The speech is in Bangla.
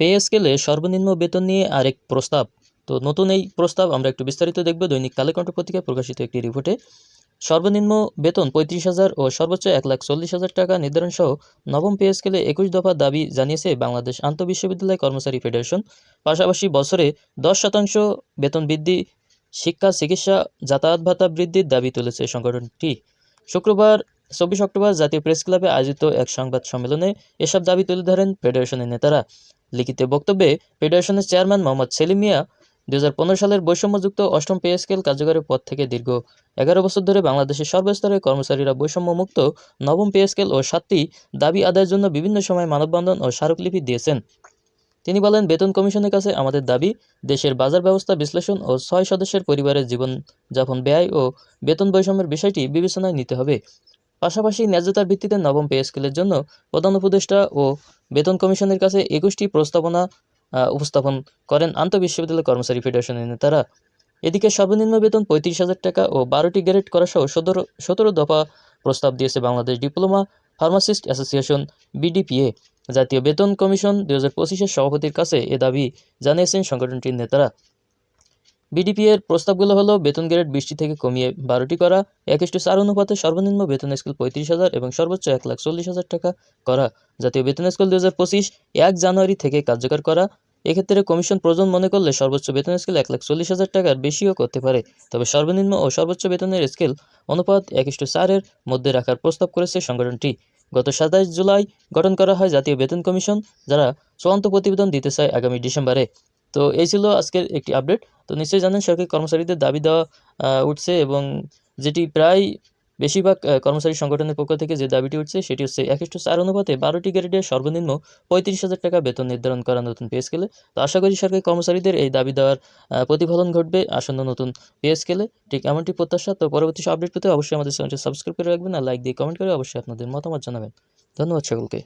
পে স্কেলে সর্বনিম্ন বেতন নিয়ে আরেক প্রস্তাব। তো নতুন এই প্রস্তাব আমরা একটু বিস্তারিত দেখব। দৈনিক কালেকণ্ঠ পত্রিকায় প্রকাশিত একটি রিপোর্টে, সর্বনিম্ন বেতন পঁয়ত্রিশ হাজার ও সর্বোচ্চ এক লাখ চল্লিশ হাজার টাকা নির্ধারণ সহ নবম পে স্কেলে একুশ দফা দাবি জানিয়েছে বাংলাদেশ আন্তঃবিশ্ববিদ্যালয় কর্মচারী ফেডারেশন। পাশাপাশি বছরে দশ শতাংশ বেতন বৃদ্ধি, শিক্ষা, চিকিৎসা, যাতায়াত ভাতা বৃদ্ধির দাবি তুলেছে সংগঠনটি। শুক্রবার, চব্বিশ অক্টোবর জাতীয় প্রেস ক্লাবে আয়োজিত এক সংবাদ সম্মেলনে এসব দাবি তুলে ধরেন ফেডারেশনের নেতারা। লিখিত বক্তব্যে ফেডারেশনের চেয়ারম্যান মোহাম্মদ সেলিম মিয়া দু সালের বৈষম্যযুক্ত অষ্টম পে স্কেল কার্যকরের পর থেকে দীর্ঘ এগারো বছর ধরে বাংলাদেশের সর্বস্তরের কর্মচারীরা বৈষম্যমুক্ত নবম পে স্কেল ও সাতটি দাবি আদায়ের জন্য বিভিন্ন সময় মানববন্ধন ও স্মারকলিপি দিয়েছেন। তিনি বলেন, বেতন কমিশনের কাছে আমাদের দাবি, দেশের বাজার ব্যবস্থা বিশ্লেষণ ও ছয় সদস্যের পরিবারের জীবনযাপন ব্যয় ও বেতন বৈষম্যের বিষয়টি বিবেচনায় নিতে হবে। পাশাপাশি ন্যায্যতার ভিত্তিতে নবম পে স্কেলের জন্য প্রধান উপদেষ্টা ও বেতন কমিশনের কাছে একুশটি প্রস্তাবনা উপস্থাপন করেন আন্তঃবিশ্ববিদ্যালয় কর্মচারী ফেডারেশনের নেতারা। এদিকে সর্বনিম্ন বেতন পঁয়ত্রিশ হাজার টাকা ও বারোটি গ্যারেট করা সহ সতেরো সতেরো দফা প্রস্তাব দিয়েছে বাংলাদেশ ডিপ্লোমা ফার্মাসিস্ট অ্যাসোসিয়েশন বিডিপিএ। জাতীয় বেতন কমিশন দু হাজার পঁচিশের সভাপতির কাছে এ দাবি জানিয়েছেন সংগঠনটির নেতারা। বিডিপিএর প্রস্তাবগুলো হলো বেতন গ্রেড বিশটি থেকে কমিয়ে বারোটি করা এক ইস্টু চার অনুপাতে সর্বনিম্ন বেতন স্কেল পঁয়ত্রিশ হাজার এবং সর্বোচ্চ এক লাখ চল্লিশ হাজার টাকা করা। জাতীয় বেতন স্কেল দু হাজার পঁচিশ, এক জানুয়ারি থেকে কার্যকর করা। এক্ষেত্রে কমিশন প্রয়োজন মনে করলে সর্বোচ্চ বেতন স্কেল এক লাখ চল্লিশ হাজার টাকার বেশিও করতে পারে। তবে সর্বনিম্ন ও সর্বোচ্চ বেতনের স্কেল অনুপাত এক ইস্টু চারের মধ্যে রাখার প্রস্তাব করেছে সংগঠনটি। গত সাতাশ জুলাই গঠন করা হয় জাতীয় বেতন কমিশন, যারা চূড়ান্ত প্রতিবেদন দিতে চায় আগামী ডিসেম্বরে। তো এই ছিল আজকের একটি আপডেট তো নিশ্চয়ই জানেন, সরকারি কর্মচারীদের দাবি দেওয়া উঠছে এবং যেটি প্রায় বেশিরভাগ কর্মচারী সংগঠনের পক্ষ থেকে যে দাবিটি উঠছে, সেটি হচ্ছে এক ইস্টু চার অনুপাতে বারোটি গ্রেডের সর্বনিম্ন পঁয়ত্রিশ হাজার টাকা বেতন নির্ধারণ করা নতুন পে স্কেলে তো আশা করি সরকারি কর্মচারীদের এই দাবি দেওয়ার প্রতিফলন ঘটবে আসন্ন নতুন পে স্কেলে ঠিক এমনটি প্রত্যাশা, তো পরবর্তী আপডেট পেতে অবশ্যই আমাদের চ্যানেলটি সাবস্ক্রাইব করে রাখবেন আর লাইক দিয়ে কমেন্ট করে অবশ্যই আপনাদের মতামত জানাবেন। ধন্যবাদ সকলকে।